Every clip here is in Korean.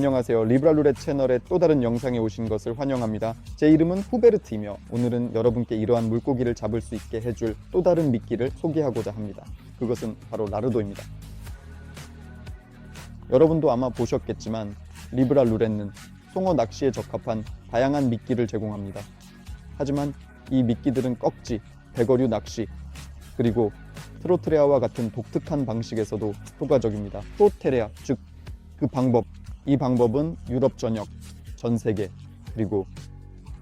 안녕하세요. 리브라루렛 채널의 또 다른 영상에 오신 것을 환영합니다. 제 이름은 후베르트이며 오늘은 여러분께 이러한 물고기를 잡을 수 있게 해줄 또 다른 미끼를 소개하고자 합니다. 그것은 바로 라르도입니다. 여러분도 아마 보셨겠지만 리브라루렛은 송어 낚시에 적합한 다양한 미끼를 제공합니다. 하지만 이 미끼들은 꺽지, 배거류 낚시, 그리고 트로트레아와 같은 독특한 방식에서도 효과적입니다. 프로테레아, 즉 그 방법, 이 방법은 유럽 전역, 전 세계, 그리고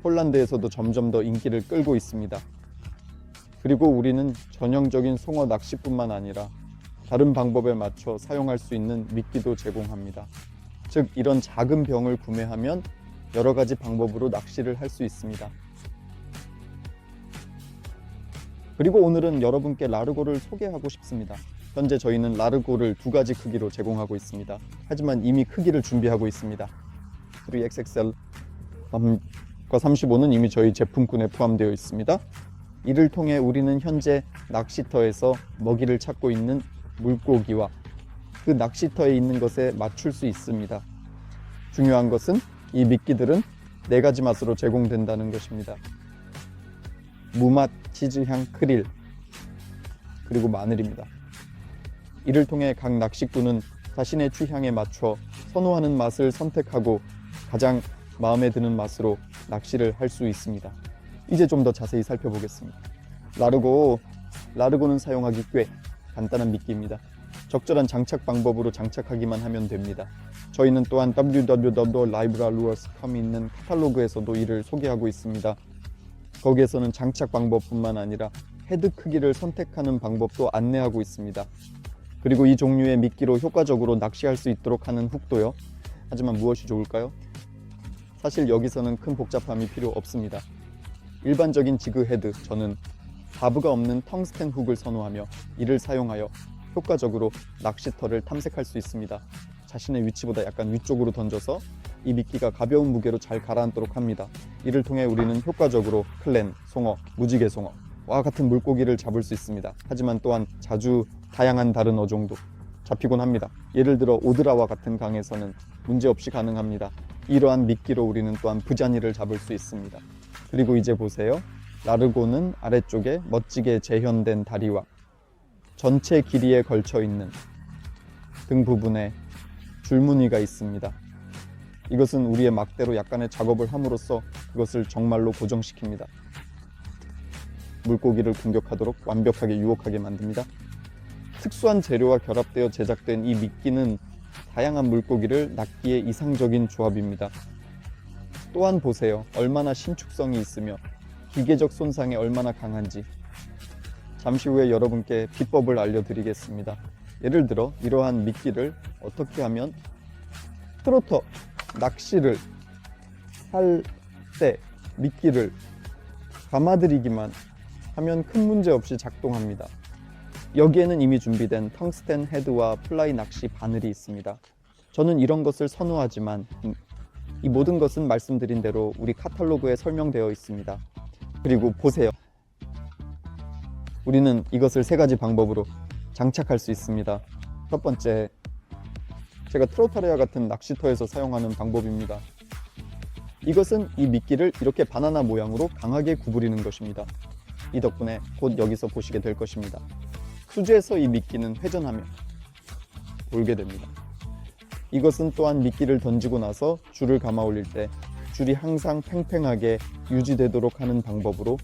폴란드에서도 점점 더 인기를 끌고 있습니다. 그리고 우리는 전형적인 송어 낚시뿐만 아니라 다른 방법에 맞춰 사용할 수 있는 미끼도 제공합니다. 즉, 이런 작은 병을 구매하면 여러 가지 방법으로 낚시를 할 수 있습니다. 그리고 오늘은 여러분께 라르고를 소개하고 싶습니다. 현재 저희는 라르고를 두 가지 크기로 제공하고 있습니다. 하지만 이미 크기를 준비하고 있습니다. 3XXL 과 35는 이미 저희 제품군에 포함되어 있습니다. 이를 통해 우리는 현재 낚시터에서 먹이를 찾고 있는 물고기와 그 낚시터에 있는 것에 맞출 수 있습니다. 중요한 것은 이 미끼들은 네 가지 맛으로 제공된다는 것입니다. 무맛, 치즈향, 크릴, 그리고 마늘입니다. 이를 통해 각 낚시꾼은 자신의 취향에 맞춰 선호하는 맛을 선택하고 가장 마음에 드는 맛으로 낚시를 할 수 있습니다. 이제 좀 더 자세히 살펴보겠습니다. 라르고, 라르고는 사용하기 꽤 간단한 미끼입니다. 적절한 장착 방법으로 장착하기만 하면 됩니다. 저희는 또한 www.libralures.com에 있는 카탈로그에서도 이를 소개하고 있습니다. 거기에서는 장착 방법뿐만 아니라 헤드 크기를 선택하는 방법도 안내하고 있습니다. 그리고 이 종류의 미끼로 효과적으로 낚시할 수 있도록 하는 훅도요. 하지만 무엇이 좋을까요? 사실 여기서는 큰 복잡함이 필요 없습니다. 일반적인 지그 헤드, 저는 바브가 없는 텅스텐 훅을 선호하며 이를 사용하여 효과적으로 낚시터를 탐색할 수 있습니다. 자신의 위치보다 약간 위쪽으로 던져서 이 미끼가 가벼운 무게로 잘 가라앉도록 합니다. 이를 통해 우리는 효과적으로 클렌, 송어, 무지개 송어와 같은 물고기를 잡을 수 있습니다. 하지만 또한 자주 다양한 다른 어종도 잡히곤 합니다. 예를 들어 오드라와 같은 강에서는 문제없이 가능합니다. 이러한 미끼로 우리는 또한 부자니를 잡을 수 있습니다. 그리고 이제 보세요. 라르고는 아래쪽에 멋지게 재현된 다리와 전체 길이에 걸쳐 있는 등 부분에 줄무늬가 있습니다. 이것은 우리의 막대로 약간의 작업을 함으로써 그것을 정말로 고정시킵니다. 물고기를 공격하도록 완벽하게 유혹하게 만듭니다. 특수한 재료와 결합되어 제작된 이 미끼는 다양한 물고기를 낚기에 이상적인 조합입니다. 또한 보세요. 얼마나 신축성이 있으며 기계적 손상에 얼마나 강한지. 잠시 후에 여러분께 비법을 알려드리겠습니다. 예를 들어 이러한 미끼를 어떻게 하면 트로터 낚시를 할 때 미끼를 감아들이기만 하면 큰 문제 없이 작동합니다. 여기에는 이미 준비된 텅스텐 헤드와 플라이 낚시 바늘이 있습니다. 저는 이런 것을 선호하지만 음, 이 모든 것은 말씀드린 대로 우리 카탈로그에 설명되어 있습니다. 그리고 보세요. 우리는 이것을 세 가지 방법으로 장착할 수 있습니다. 첫 번째, 제가 트로타레아 같은 낚시터에서 사용하는 방법입니다. 이것은 이 미끼를 이렇게 바나나 모양으로 강하게 구부리는 것입니다. 이 덕분에 곧 여기서 보시게 될 것입니다. 수주에서 이 미끼는 회전하며 돌게 됩니다. 이것은 또한 미끼를 던지고 나서 줄을 감아 올릴 때 줄이 항상 팽팽하게 유지되도록 하는 방법으로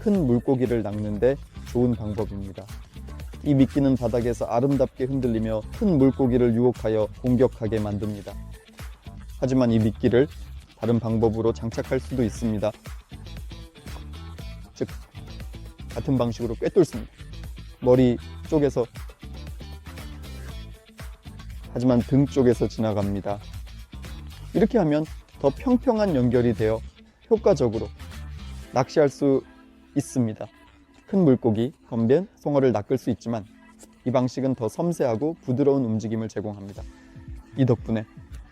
큰 물고기를 낚는데 좋은 방법입니다. 이 미끼는 바닥에서 아름답게 흔들리며 큰 물고기를 유혹하여 공격하게 만듭니다. 하지만 이 미끼를 다른 방법으로 장착할 수도 있습니다. 즉, 같은 방식으로 꿰뚫습니다. 머리 쪽에서 하지만 등 쪽에서 지나갑니다. 이렇게 하면 더 평평한 연결이 되어 효과적으로 낚시할 수 있습니다. 큰 물고기, 건변, 송어를 낚을 수 있지만 이 방식은 더 섬세하고 부드러운 움직임을 제공합니다. 이 덕분에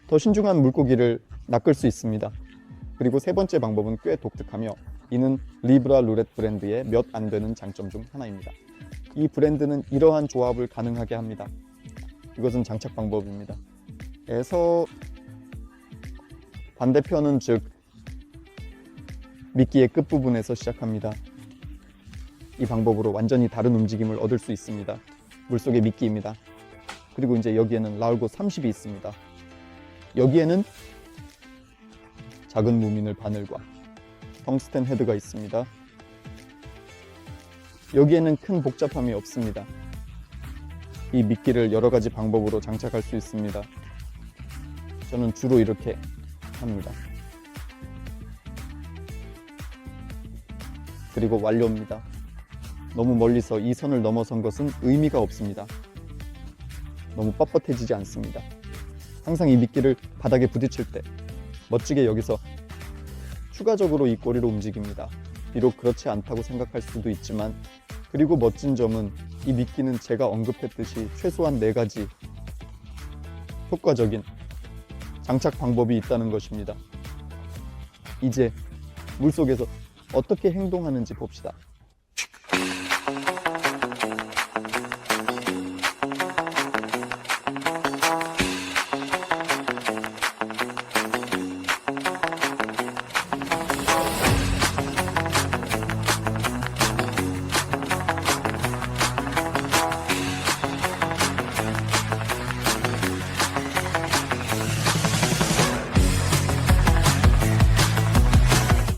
더 신중한 물고기를 낚을 수 있습니다. 그리고 세 번째 방법은 꽤 독특하며 이는 리브라 루렛 브랜드의 몇 안 되는 장점 중 하나입니다. 이 브랜드는 이러한 조합을 가능하게 합니다. 이것은 장착 방법입니다. 에서 반대편은 즉 미끼의 끝부분에서 시작합니다. 이 방법으로 완전히 다른 움직임을 얻을 수 있습니다. 물속의 미끼입니다. 그리고 이제 여기에는 라울고 30이 있습니다. 여기에는 작은 무민을 바늘과 텅스텐 헤드가 있습니다. 여기에는 큰 복잡함이 없습니다. 이 미끼를 여러 가지 방법으로 장착할 수 있습니다. 저는 주로 이렇게 합니다. 그리고 완료입니다. 너무 멀리서 이 선을 넘어선 것은 의미가 없습니다. 너무 뻣뻣해지지 않습니다. 항상 이 미끼를 바닥에 부딪힐 때 멋지게 여기서 추가적으로 이 꼬리로 움직입니다. 비록 그렇지 않다고 생각할 수도 있지만 그리고 멋진 점은 이 미끼는 제가 언급했듯이 최소한 네 가지 효과적인 장착 방법이 있다는 것입니다. 이제 물속에서 어떻게 행동하는지 봅시다.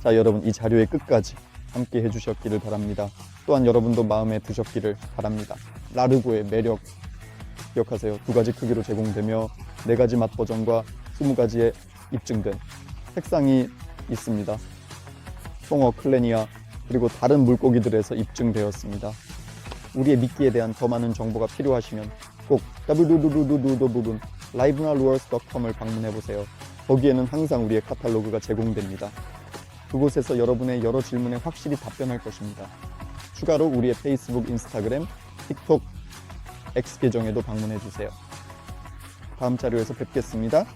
자, 여러분 이 자료의 끝까지 함께 해주셨기를 바랍니다. 또한 여러분도 마음에 드셨기를 바랍니다. 라르고의 매력 기억하세요. 두 가지 크기로 제공되며 네 가지 맛 버전과 20가지의 입증된 색상이 있습니다. 송어, 클레니아 그리고 다른 물고기들에서 입증되었습니다. 우리의 미끼에 대한 더 많은 정보가 필요하시면 꼭 www. livenaluors.com을 방문해 보세요. 거기에는 항상 우리의 카탈로그가 제공됩니다. 그곳에서 여러분의 여러 질문에 확실히 답변할 것입니다. 추가로 우리의 페이스북, 인스타그램, 틱톡, X 계정에도 방문해 주세요. 다음 자료에서 뵙겠습니다.